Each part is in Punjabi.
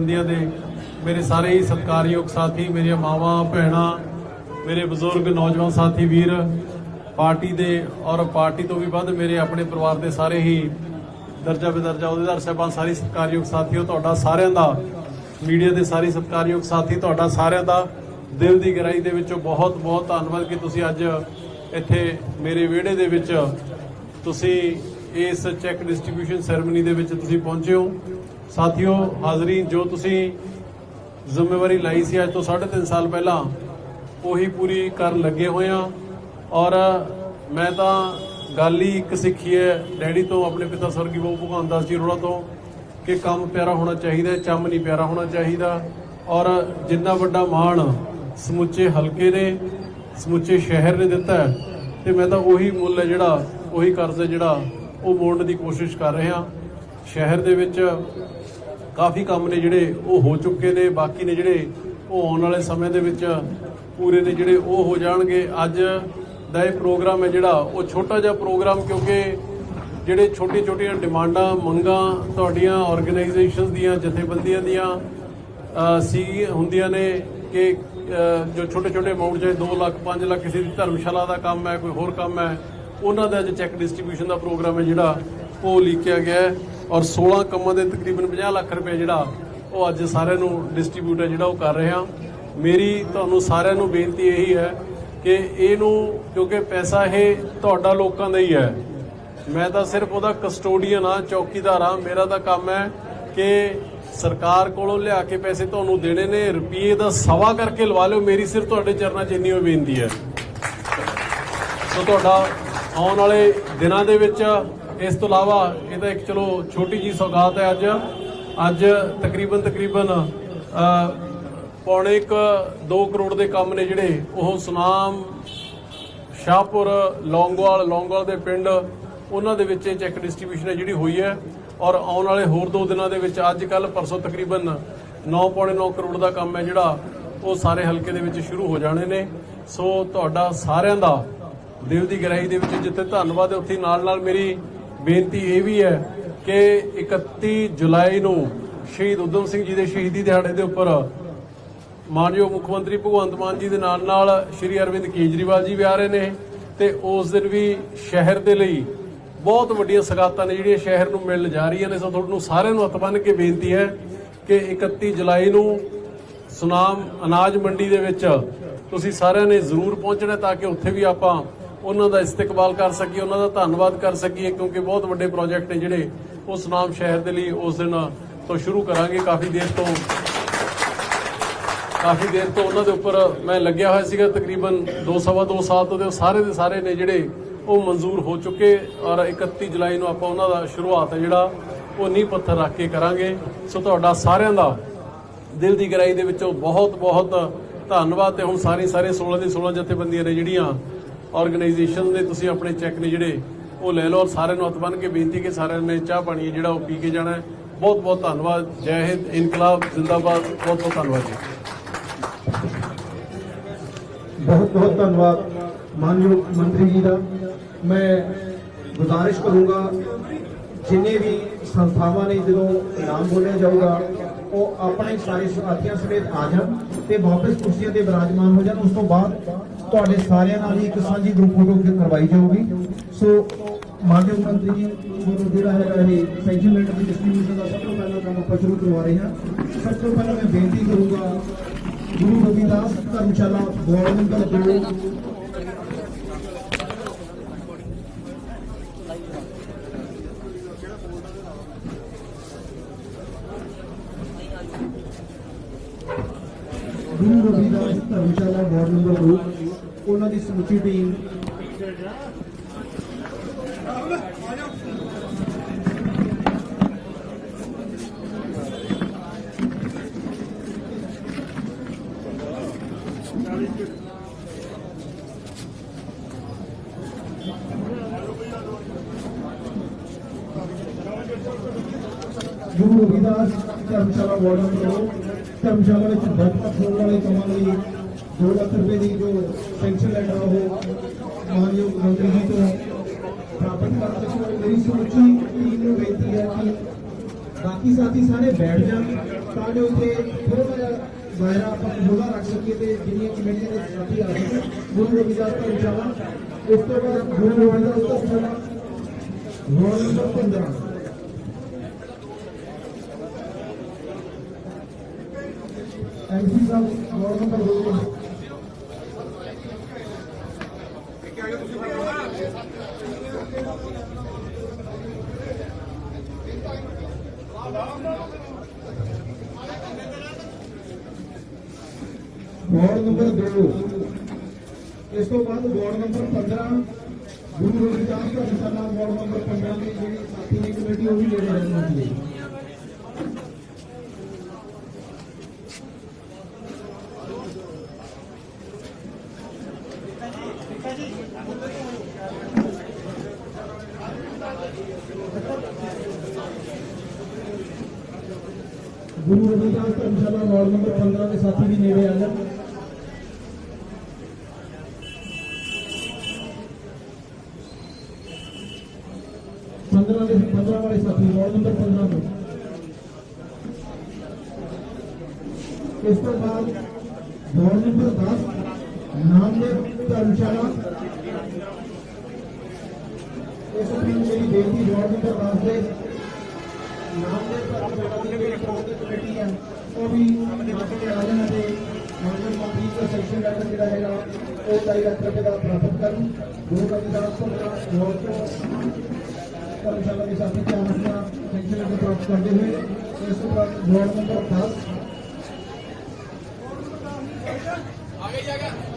ਇੰਡੀਆ ਦੇ ਮੇਰੇ ਸਾਰੇ ਹੀ ਸਤਿਕਾਰਯੋਗ ਸਾਥੀ, ਮੇਰੀਆਂ ਮਾਵਾਂ, ਭੈਣਾਂ, ਮੇਰੇ ਬਜ਼ੁਰਗ, ਨੌਜਵਾਨ ਸਾਥੀ, ਵੀਰ, ਪਾਰਟੀ ਦੇ ਔਰ ਪਾਰਟੀ ਤੋਂ ਵੀ ਵੱਧ ਮੇਰੇ ਆਪਣੇ ਪਰਿਵਾਰ ਦੇ ਸਾਰੇ ਹੀ ਦਰਜਾ ਬਦਰਜਾ ਅਹੁਦੇਦਾਰ ਸਾਹਿਬਾਨ, ਸਾਰੇ ਸਤਿਕਾਰਯੋਗ ਸਾਥੀਓ, ਤੁਹਾਡਾ ਸਾਰਿਆਂ ਦਾ, ਮੀਡੀਆ ਦੇ ਸਾਰੇ ਸਤਿਕਾਰਯੋਗ ਸਾਥੀ, ਤੁਹਾਡਾ ਸਾਰਿਆਂ ਦਾ ਦਿਲ ਦੀ ਗਹਿਰਾਈ ਦੇ ਵਿੱਚੋਂ ਬਹੁਤ ਬਹੁਤ ਧੰਨਵਾਦ ਕਿ ਤੁਸੀਂ ਅੱਜ ਇੱਥੇ ਮੇਰੇ ਵਿਹੜੇ ਦੇ ਵਿੱਚ ਤੁਸੀਂ ਇਸ ਚੈੱਕ ਡਿਸਟ੍ਰੀਬਿਊਸ਼ਨ ਸੈਰੇਮਨੀ ਦੇ ਵਿੱਚ ਤੁਸੀਂ ਪਹੁੰਚੇ ਹੋ। ਸਾਥੀਓ ਹਾਜ਼ਰੀਨ ਜੋ ਤੁਸੀਂ ਜ਼ਿੰਮੇਵਾਰੀ ਲਈ ਸੀ ਅੱਜ ਤੋਂ 3.5 ਸਾਲ ਪਹਿਲਾਂ, ਉਹੀ ਪੂਰੀ ਕਰਨ ਲੱਗੇ ਹੋਏ ਆ ਔਰ ਮੈਂ ਤਾਂ ਗੱਲ ਹੀ ਇੱਕ ਸਿੱਖੀ ਹੈ ਡੈਡੀ ਤੋਂ, ਆਪਣੇ ਪਿਤਾ ਸਵਰਗੀ ਬਾਬੂ ਭਗਵਾਨ ਦਾਸ ਜੀ ਰੋੜਾ ਤੋਂ, ਕਿ ਕੰਮ ਪਿਆਰਾ ਹੋਣਾ ਚਾਹੀਦਾ, ਚੰਮ ਨਹੀਂ ਪਿਆਰਾ ਹੋਣਾ ਚਾਹੀਦਾ। ਔਰ ਜਿੰਨਾ ਵੱਡਾ ਮਾਣ ਸਮੁੱਚੇ ਹਲਕੇ ਨੇ, ਸਮੁੱਚੇ ਸ਼ਹਿਰ ਨੇ ਦਿੱਤਾ ਹੈ, ਤੇ ਮੈਂ ਤਾਂ ਉਹੀ ਮੁੱਲ ਹੈ ਜਿਹੜਾ, ਉਹੀ ਕਰਜ਼ ਹੈ ਜਿਹੜਾ, ਉਹ ਮੋੜਨ ਦੀ ਕੋਸ਼ਿਸ਼ ਕਰ ਰਿਹਾ। ਸ਼ਹਿਰ ਦੇ ਵਿੱਚ ਕਾਫੀ ਕੰਮ ਨੇ ਜਿਹੜੇ ਉਹ ਹੋ ਚੁੱਕੇ ਨੇ, ਬਾਕੀ ਨੇ ਜਿਹੜੇ ਉਹ ਆਉਣ ਵਾਲੇ ਸਮੇਂ ਦੇ ਵਿੱਚ ਪੂਰੇ ਨੇ ਜਿਹੜੇ ਉਹ ਹੋ ਜਾਣਗੇ। ਅੱਜ ਦਾ ਇਹ ਪ੍ਰੋਗਰਾਮ ਹੈ ਜਿਹੜਾ, ਉਹ ਛੋਟਾ ਜਿਹਾ ਪ੍ਰੋਗਰਾਮ ਕਿਉਂਕਿ ਜਿਹੜੇ ਛੋਟੀ ਛੋਟੀਆਂ ਡਿਮਾਂਡਾਂ, ਮੰਗਾਂ ਤੁਹਾਡੀਆਂ ਆਰਗੇਨਾਈਜੇਸ਼ਨਸ ਦੀਆਂ, ਜਥੇਬੰਦੀਆਂ ਦੀਆਂ ਸੀ, ਹੁੰਦੀਆਂ ਨੇ ਕਿ ਜੋ ਛੋਟੇ ਛੋਟੇ ਅਮਾਉਂਟ ਚਾਹੇ 2 ਲੱਖ 5 ਲੱਖ ਕਿਸੇ ਦੀ ਧਰਮਸ਼ਾਲਾ ਦਾ ਕੰਮ ਹੈ, ਕੋਈ ਹੋਰ ਕੰਮ ਹੈ, ਉਹਨਾਂ ਦਾ ਅੱਜ ਚੈੱਕ ਡਿਸਟ੍ਰੀਬਿਊਸ਼ਨ ਦਾ ਪ੍ਰੋਗਰਾਮ ਹੈ ਜਿਹੜਾ, ਉਹ ਲਿਖਿਆ ਗਿਆ ਹੈ। ਔਰ 16 ਕੰਮਾਂ ਦੇ ਤਕਰੀਬਨ 50 ਲੱਖ ਰੁਪਏ ਜਿਹੜਾ ਉਹ ਅੱਜ ਸਾਰਿਆਂ ਨੂੰ ਡਿਸਟ੍ਰੀਬਿਊਟ ਹੈ, ਜਿਹੜਾ ਉਹ ਕਰ ਰਹੇ ਹਾਂ। ਮੇਰੀ ਤੁਹਾਨੂੰ ਸਾਰਿਆਂ ਨੂੰ ਬੇਨਤੀ ਇਹੀ ਹੈ ਕਿ ਇਹਨੂੰ, ਕਿਉਂਕਿ ਪੈਸਾ ਇਹ ਤੁਹਾਡਾ ਲੋਕਾਂ ਦਾ ਹੀ ਹੈ। ਮੈਂ ਤਾਂ ਸਿਰਫ ਉਹਦਾ ਕਸਟੋਡੀਅਨ ਆ ਚੌਕੀਦਾਰ ਆ ਮੇਰਾ ਤਾਂ ਕੰਮ ਹੈ ਕਿ ਸਰਕਾਰ ਕੋਲੋਂ ਲਿਆ ਕੇ ਪੈਸੇ ਤੁਹਾਨੂੰ ਦੇਣੇ ਨੇ। ਰੁਪਏ ਦਾ ਸਵਾ ਕਰਕੇ ਲਵਾ ਲਿਓ। ਮੇਰੀ ਸਿਰਫ ਤੁਹਾਡੇ ਚਰਨਾਂ 'ਚ ਇੰਨੀ ਹੋ ਬੇਨਤੀ ਹੈ। ਸੋ ਤੁਹਾਡਾ ਆਉਣ ਵਾਲੇ ਦਿਨਾਂ ਦੇ ਵਿੱਚ ਇਸ ਤੋਂ ਇਲਾਵਾ ਇਹ ਤਾਂ ਇੱਕ ਚਲੋ ਛੋਟੀ ਜੀ ਸੌਗਾਤ ਹੈ ਅੱਜ। ਅੱਜ ਤਕਰੀਬਨ ਤਕਰੀਬਨ ਪੌਣੇ ਇੱਕ 2 ਕਰੋੜ ਦੇ ਕੰਮ ਨੇ ਜਿਹੜੇ। ਉਹ ਸੁਨਾਮ, ਸ਼ਾਹਪੁਰ, ਲੌਂਗਵਾਲ ਲੌਂਗਵਾਲ ਦੇ ਪਿੰਡ, ਉਹਨਾਂ ਦੇ ਵਿੱਚ ਇਹ ਚੈੱਕ ਡਿਸਟ੍ਰੀਬਿਊਸ਼ਨ ਹੈ ਜਿਹੜੀ ਹੋਈ ਹੈ। ਔਰ ਆਉਣ ਵਾਲੇ ਹੋਰ ਦੋ ਦਿਨਾਂ ਦੇ ਵਿੱਚ ਅੱਜ ਕੱਲ ਪਰਸੋਂ ਤਕਰੀਬਨ 9.9 ਕਰੋੜ ਦਾ ਕੰਮ ਹੈ ਜਿਹੜਾ, ਉਹ ਸਾਰੇ ਹਲਕੇ ਦੇ ਵਿੱਚ ਸ਼ੁਰੂ ਹੋ ਜਾਣੇ ਨੇ। ਸੋ ਤੁਹਾਡਾ ਸਾਰਿਆਂ ਦਾ ਦਿਲ ਦੀ ਗਹਿਰਾਈ ਦੇ ਵਿੱਚ ਜਿੱਥੇ ਧੰਨਵਾਦ ਹੈ, ਉੱਥੇ ਨਾਲ ਨਾਲ ਮੇਰੀ ਬੇਨਤੀ ਇਹ ਵੀ ਹੈ ਕਿ 31 ਜੁਲਾਈ ਨੂੰ ਸ਼ਹੀਦ ਉਦਮ ਸਿੰਘ ਜੀ ਦੇ ਸ਼ਹੀਦੀ ਦਿਹਾੜੇ ਦੇ ਉੱਪਰ ਮਾਨਯੋਗ ਮੁੱਖ ਮੰਤਰੀ ਭਗਵੰਤ ਮਾਨ ਜੀ ਦੇ ਨਾਲ ਨਾਲ ਸ਼੍ਰੀ ਅਰਵਿੰਦ ਕੇਜਰੀਵਾਲ ਜੀ ਵੀ ਆ ਰਹੇ ਨੇ ਤੇ ਉਸ ਦਿਨ ਵੀ ਸ਼ਹਿਰ ਦੇ ਲਈ ਬਹੁਤ ਵੱਡੀਆਂ ਸਗਾਤਾਂ ਨੇ ਜਿਹੜੀਆਂ ਸ਼ਹਿਰ ਨੂੰ ਮਿਲਣ ਜਾ ਰਹੀਆਂ ਨੇ। ਸੋ ਤੁਹਾਨੂੰ ਸਾਰਿਆਂ ਨੂੰ ਹੱਥ ਬੰਨ੍ਹ ਕੇ ਬੇਨਤੀ ਹੈ ਕਿ 31 ਜੁਲਾਈ ਨੂੰ ਸੁਨਾਮ ਅਨਾਜ ਮੰਡੀ ਦੇ ਵਿੱਚ ਤੁਸੀਂ ਸਾਰਿਆਂ ਨੇ ਜ਼ਰੂਰ ਪਹੁੰਚਣਾ ਤਾਂ ਕਿ ਉੱਥੇ ਵੀ ਆਪਾਂ ਉਹਨਾਂ ਦਾ ਇਸਤਕਬਾਲ ਕਰ ਸਕੀਏ, ਉਹਨਾਂ ਦਾ ਧੰਨਵਾਦ ਕਰ ਸਕੀਏ, ਕਿਉਂਕਿ ਬਹੁਤ ਵੱਡੇ ਪ੍ਰੋਜੈਕਟ ਨੇ ਜਿਹੜੇ ਉਸ ਨਾਮ ਸ਼ਹਿਰ ਦੇ ਲਈ ਉਸ ਦਿਨ ਤੋਂ ਸ਼ੁਰੂ ਕਰਾਂਗੇ। ਕਾਫੀ ਦੇਰ ਤੋਂ, ਕਾਫੀ ਦੇਰ ਤੋਂ ਉਹਨਾਂ ਦੇ ਉੱਪਰ ਮੈਂ ਲੱਗਿਆ ਹੋਇਆ ਸੀਗਾ। ਤਕਰੀਬਨ 2 ਸਵਾ 2 ਸਾਲ ਤੋਂ ਤੇ ਸਾਰੇ ਦੇ ਸਾਰੇ ਨੇ ਜਿਹੜੇ ਉਹ ਮਨਜ਼ੂਰ ਹੋ ਚੁੱਕੇ ਔਰ 31 ਜੁਲਾਈ ਨੂੰ ਆਪਾਂ ਉਹਨਾਂ ਦਾ ਸ਼ੁਰੂਆਤ ਹੈ ਜਿਹੜਾ ਉਹ ਨੀਂਹ ਪੱਥਰ ਰੱਖ ਕੇ ਕਰਾਂਗੇ। ਸੋ ਤੁਹਾਡਾ ਸਾਰਿਆਂ ਦਾ ਦਿਲ ਦੀ ਗਹਿਰਾਈ ਦੇ ਵਿੱਚੋਂ ਬਹੁਤ ਬਹੁਤ ਧੰਨਵਾਦ ਤੇ ਹੁਣ ਸਾਰੀ ਸਾਰੇ 16 ਦੀ 16 ਜਥੇਬੰਦੀਆਂ ਨੇ ਜਿਹੜੀਆਂ ਆਰਗੇਨਾਈਜੇਸ਼ਨ ਦੇ ਤੁਸੀਂ ਆਪਣੇ ਚੈੱਕ ਨੇ ਜਿਹੜੇ ਉਹ ਲੈ ਲਓ ਔਰ ਸਾਰਿਆਂ ਨੂੰ ਹੱਥ ਬੰਨ੍ਹ ਕੇ ਬੇਨਤੀ ਕਿ ਸਾਰਿਆਂ ਨੇ ਚਾਹ ਪਾਣੀ ਜਿਹੜਾ ਉਹ ਪੀ ਕੇ ਜਾਣਾ ਹੈ। ਬਹੁਤ ਬਹੁਤ ਧੰਨਵਾਦ। ਜੈ ਹਿੰਦ, ਇਨਕਲਾਬ, ਜ਼ਿੰਦਾਬਾਦ। ਬਹੁਤ ਬਹੁਤ ਧੰਨਵਾਦ ਜੀ। ਬਹੁਤ ਬਹੁਤ ਧੰਨਵਾਦ ਮਾਨਯੋਗ ਮੰਤਰੀ ਜੀ ਦਾ। ਮੈਂ ਗੁਜ਼ਾਰਿਸ਼ ਕਰੂੰਗਾ, ਜਿੰਨੇ ਵੀ ਸੰਸਥਾਵਾਂ ਨੇ ਜਦੋਂ ਨਾਮ ਬੋਲਿਆ ਜਾਊਗਾ, ਉਹ ਆਪਣੇ ਸਾਰੇ ਸਾਥੀਆਂ ਸਮੇਤ ਆ ਜਾਣ। ਤੇ ਵਾਪਸ ਕੁਰਸੀਆਂ ਤੇ ਵਿਰਾਜਮਾਨ ਹੋ ਜਾਣ, ਉਸ ਤੋਂ ਬਾਅਦ ਤੁਹਾਡੇ ਸਾਰਿਆਂ ਨਾਲ ਹੀ ਇੱਕ ਸਾਂਝੀ ਗਰੁੱਪ ਫੋਟੋ ਕਰਵਾਈ ਜਾਊਗੀ। ਸੋ ਮਾਨਯੋਗ ਮੰਤਰੀ ਜੀ ਵੱਲੋਂ ਜਿਹੜਾ ਹੈਗਾ ਇਹ ਪੈਨਸ਼ਨ ਲੈਟਰ ਦੀ ਡਿਸਟ੍ਰੀਬਿਊਸ਼ਨ ਦਾ ਸਭ ਤੋਂ ਪਹਿਲਾਂ ਕੰਮ ਆਪਾਂ ਸ਼ੁਰੂ ਕਰਵਾ ਰਹੇ ਹਾਂ। ਸਭ ਤੋਂ ਪਹਿਲਾਂ ਮੈਂ ਬੇਨਤੀ ਕਰੂੰਗਾ ਗੁਰੂ ਰਵਿਦਾਸ ਧਰਮਸ਼ਾਲਾ ਵਾਰਡ ਨੰਬਰ 2 ਗੁਰੂ ਰਵਿਦਾਸ ਧਰਮਸ਼ਾਲਾ ਵਾਰਡ ਨੰਬਰ 2 ਉਹਨਾਂ ਦੀ ਸਮੁੱਚੀ ਟੀਮ। ਗੁਰੂ ਰਵਿਦਾਸ ਧਰਮਸ਼ਾਲਾ ਵਾਰਡ ਨੰਬਰ 2 ਧਰਮਸ਼ਾਲਾ ਵਿੱਚ ਬੈਠਕ ਹੋਣ ਵਾਲੇ ਕੰਮਾਂ ਲਈ 2 ਲੱਖ ਰੁਪਏ ਦੀ ਜੋ ਪੈਨਸ਼ਨ ਲੈਣਾ ਉਹ ਮਾਨਯੋਗ ਮੰਤਰੀ ਜੀ ਤੋਂ ਪ੍ਰਾਪਤ ਕਰ ਚੁੱਕੇ ਮੇਰੀ ਸਮੁੱਚੀ ਟੀਮ ਨੂੰ ਬੇਨਤੀ ਹੈ ਕਿ ਬਾਕੀ ਸਾਥੀ ਸਾਰੇ ਬੈਠ ਜਾਣ। ਤਾਂ ਜੋ ਇੱਥੇ ਥੋੜਾ ਜਿਹਾ ਦਾਇਰਾ ਆਪਾਂ ਖੁੱਲਾ ਰੱਖ ਸਕੀਏ ਤੇ ਜਿੰਨੀਆਂ ਕਮੇਟੀਆਂ ਦੇ ਸਾਥੀ ਆ ਸਕਣ ਗੁਰੂ ਰਵਿਦਾਸ ਧਰਮਸ਼ਾਲਾ। ਇਨਸ਼ਾਅੱਲਾ ਇਸ ਤੋਂ ਬਾਅਦ ਗੁਰੂ ਰਵਿਦਾਸ ਦਾ ਰੋਲ ਨੰਬਰ 15 ਐਮਸੀ ਸਾਹਿਬ ਰੋਲ ਨੰਬਰ 2 ਵਾਰਡ ਨੰਬਰ 2 ਇਸ ਤੋਂ ਬਾਅਦ ਵਾਰਡ ਨੰਬਰ 15 ਗੁਰੂ ਰਵਿਦਾਸ ਦਾ ਇਨਸ਼ਾਅੱਲਾ ਵਾਰਡ ਨੰਬਰ 15 ਦੀ ਜਿਹੜੀ ਸਾਥੀ ਦੀ ਕਮੇਟੀ ਉਹ ਵੀ ਜਿਹੜੇ ਰਹਿਣ ਦੀ ਗੁਰੂ ਰਵਿਦਾਸ ਦਾ ਇਨਸ਼ਾਅੱਲਾ ਵਾਰਡ ਨੰਬਰ 15 ਦੇ ਸਾਥੀ ਵੀ ਨੇੜੇ ਆ ਜਾਣ। ਪੰਦਰਾਂ ਦੇ 15 ਵਾਲੇ ਸਾਥੀ, ਵਾਰਡ ਨੰਬਰ 15 ਤੋਂ। ਇਸ ਤੋਂ ਬਾਅਦ ਵਾਰਡ ਨੰਬਰ 10 ਨਾਮਦੇਵ ਧਰਮਸ਼ਾਲਾ ਇਸ ਤੋਂ ਮੇਰੀ ਬੇਨਤੀ ਵਾਰਡ ਨੰਬਰ 10 ਦੇ ਨਾਮਦੇਵ ਧਰਮਸ਼ਾਲਾ ਦੀ ਜਿਹੜੀ ਪ੍ਰਬੰਧਕ ਕਮੇਟੀ ਹੈ ਉਹ ਵੀ ਆਪਣੇ ਆ ਜਾਣ ਤੇ ਮਾਨਵ ਮੰਤਰੀ ਦਾ ਸੈਕਸ਼ਨ ਲੈਟਰ ਜਿਹੜਾ ਹੈਗਾ ਉਹ ਡਾਇਰੈਕਟਰ ਦਾ ਪ੍ਰਾਪਤ ਕਰਨ ਗੁਰੂ ਰਵਿਦਾਸ ਤੋਂ ਵਾਰਡ ਤੋਂ ਧਰਮਸ਼ਾਲਾ ਦੇ ਸਾਥੀ ਤੇ ਆਪਣਾ ਸੈਕਸ਼ਨ ਲੈਟਰ ਪ੍ਰਾਪਤ ਕਰਦੇ ਹੋਏ ਇਸ ਤੋਂ ਬਾਅਦ ਵਾਰਡ ਨੰਬਰ 10 ਵਾਰਡ ਨੰਬਰ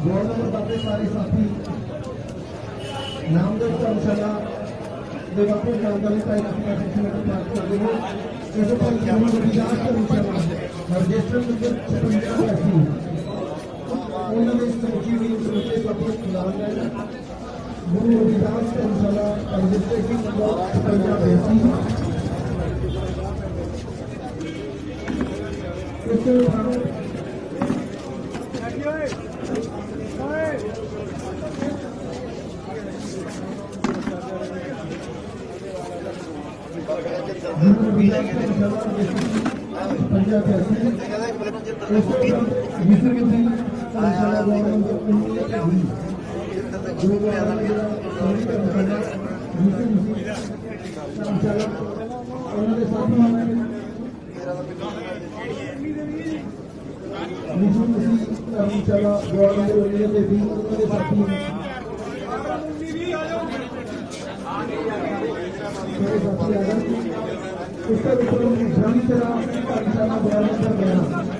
10 ਦੇ ਸਾਰੇ ਸਾਥੀ ਨਾਮਦੇਵ ਧਰਮਸ਼ਾਲਾ ਦੇ ਵਾਪਸ ਜਾਣਕਾਰੀ ਤਾਂ ਆਪਣਾ ਸੈਕਸ਼ਨ ਲੈਟਰ ਪ੍ਰਾਪਤ ਕਰਦੇ ਹੋਏ ਇਸ ਤੋਂ ਬਾਅਦ ਗੁਰੂ ਰਵਿਦਾਸ ਧਰਮਸ਼ਾਲਾ ਰਜਿਸਟਰ ਨੰਬਰ 56 ਉਹਨਾਂ ਦੇ ਸਮੁੱਚੀ ਵੀ ਸਮੁੱਚੇ ਸਾਥੀ ਖਿਲਾਫ ਹੈ। ਗੁਰੂ ਰਵਿਦਾਸ ਧਰਮਸ਼ਾਲਾ ਰਜਿਸਟ੍ਰੇਸ਼ਨ ਨੰਬਰ 56 ਇਸ ਤੋਂ ਬਾਅਦ ਗੁਰੂ ਰਵਿਦਾਸ ਧਰਮਸ਼ਾਲਾ ਰਜਿਸਟ੍ਰੇਸ਼ਨ ਪੰਜਾਬ ਦੇ ਅਸਲੀ ਇਸ ਤੋਂ ਬਾਅਦ ਵਿਸਰ ਸਿੰਘ ਧਰਮਸ਼ਾਲਾ ਵਾਰਡ ਨੰਬਰ 19 ਤੇ 20 ਗੁਰੂ ਰਵਿਦਾਸ ਧਰਮਸ਼ਾਲਾ ਵਿਸਰ ਸਿੰਘ ਧਰਮਸ਼ਾਲਾ ਦੇ ਸਾਥੀ ਹਨ ਵਿਸ਼ੂ ਮਸੀਹ ਧਰਮਸ਼ਾਲਾ ਵਾਰਡ ਨੰਬਰ 19 ਤੇ 20 ਉਹਨਾਂ ਦੇ ਸਾਥੀ ਮੇਰੇ ਸਾਥੀ ਆ ਗਏ ਇਸ ਤੋਂ ਉੱਪਰ ਬ੍ਰਹਮ ਤੇਰਾ ਧਰਮਸ਼ਾਲਾ ਵਾਰਡ ਨੰਬਰ 11 ਵਿਸ਼ੇ ਸਿੱਖਿਆ ਵਿਸ਼ਾਲਾ ਦੇ ਸਾਰੇ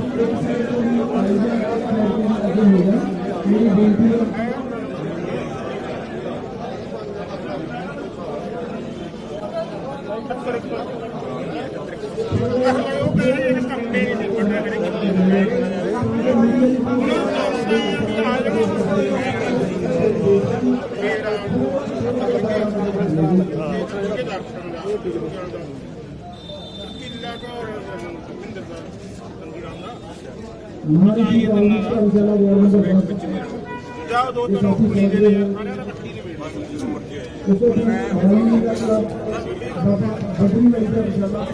ਹੈ ਕੰਪਿਊਟਰ ਦੇ ਮਾਮਲੇ ਵਿੱਚ ਵੀ ਕੰਮ ਕਰਦੇ ਹੋ ਬ੍ਰਹਮ ਤੇਰਾ ਧਰਮਸ਼ਾਲਾ ਵਾਰਡ ਨੰਬਰ 11 ਇਹਨਾਂ ਦੇ ਜੀ ਇਹਨਾਂ ਦਾ ਦੋ ਤਿੰਨ ਉਪਲੀ ਦੇ ਨੇ ਸਾਰਿਆਂ ਨਾਲ ਇਕੱਠੀ ਨੇ ਵੇਟ ਮੈਂ ਬਾਬਾ ਬੱਦਰੀ ਵਾਲੀ ਦਾ ਇਨਸ਼ਾਅੱਲਾ